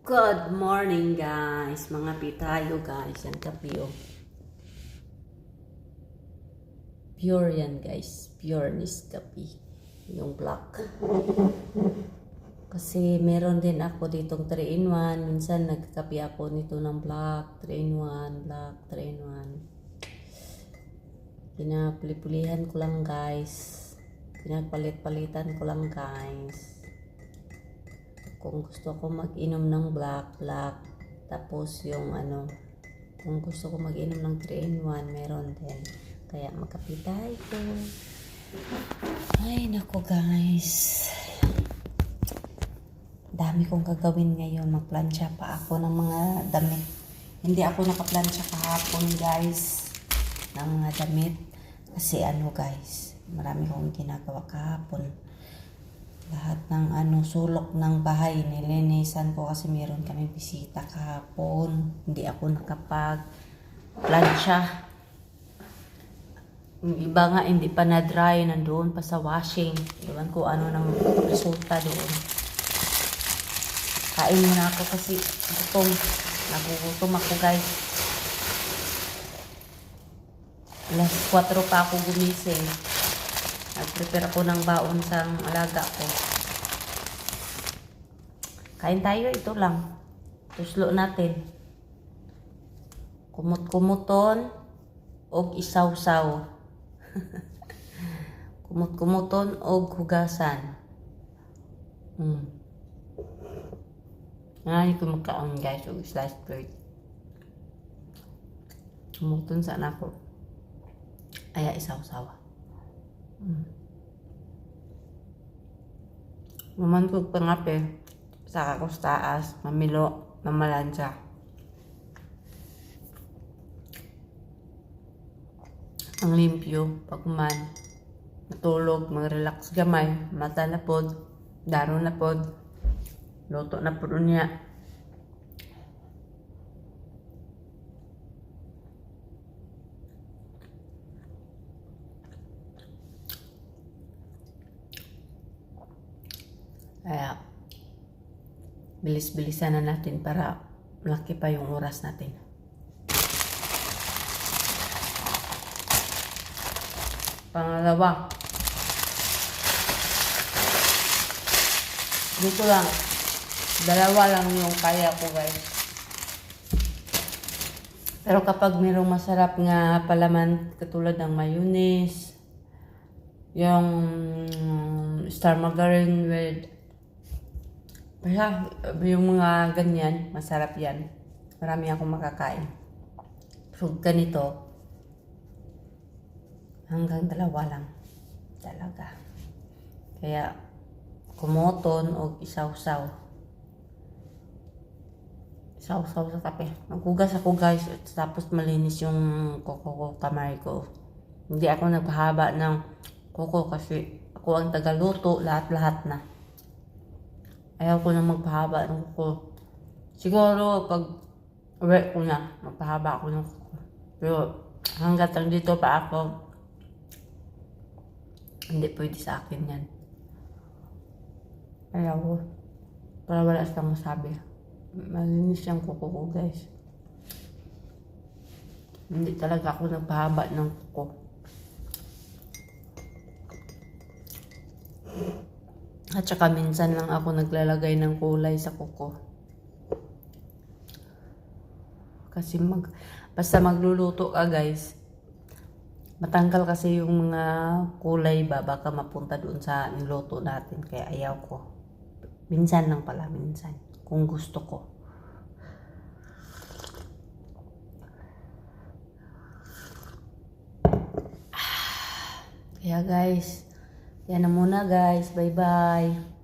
Good morning guys, mga pitayo guys, yan kape oh. Pure yan guys, pure Nescafe, yung black. Kasi meron din ako ditong 3 in 1, minsan nagkape ako nito ng black, 3 in 1, black, 3 in 1. Pinapuli-pulihan ko lang guys, pinagpalit-palitan ko lang guys kung gusto ko mag-inom ng black, black. Tapos yung ano, kung gusto ko mag-inom ng 3 in 1, meron din. Kaya magkapitay ko. Ay, nako guys. Dami kong gagawin ngayon. Magplansya pa ako ng mga damit. Hindi ako nakaplansya kahapon guys ng mga damit. Kasi ano guys, marami kong ginagawa kahapon lahat ng ano sulok ng bahay. Nilinisan ko kasi meron kami bisita kahapon. Hindi ako nakapag plancha iba nga hindi pa na dry nandoon pa sa washing. Iwan ko ano ng resulta doon. Kain muna ako kasi gutom. Nagugutom ako guys. Alas 4 pa ako gumising Nag-prepare ako ng baon sa alaga ko. Kain tayo, ito lang. Tuslo natin. Kumot-kumuton og isaw-saw. Kumot-kumuton og hugasan. Hmm. Ngayon ko magkaon guys og sliced bread. Kumuton sa anak ko. Aya isaw-sawa. Mm. Maman ko pangape sa kakustaas, mamilo, mamalansya. Ang limpyo, pagman, matulog, mag-relax gamay, mata na pod, daro na pod, luto na pod niya. Kaya, bilis-bilisan na natin para malaki pa yung oras natin. Pangalawa, dito lang, dalawa lang yung kaya ko guys. Pero kapag mayroong masarap nga palaman katulad ng mayonnaise, yung star margarine with kaya, yung mga ganyan, masarap yan. Marami akong makakain. So, ganito, hanggang dalawa lang. Talaga. Kaya, kumoton o isaw-saw. Isaw-saw sa kape. Maghugas ako guys, tapos malinis yung koko ko, kamay ko. Hindi ako nagpahaba ng koko kasi ako ang tagaluto, lahat-lahat na. Ayaw ko na magpahaba ng kuko. Siguro, pag uwi ko na, magpahaba ako ng kuko. Pero, hanggat dito pa ako, hindi pwede sa akin yan. Ayaw ko. Para wala silang masabi. Malinis yung kuko ko, guys. Hindi talaga ako nagpahaba ng kuko. At saka minsan lang ako naglalagay ng kulay sa kuko. Kasi mag, basta magluluto ka guys, matanggal kasi yung mga kulay ba, baka mapunta doon sa niluto natin. Kaya ayaw ko. Minsan lang pala, minsan. Kung gusto ko. Kaya guys, yan na muna guys. Bye-bye.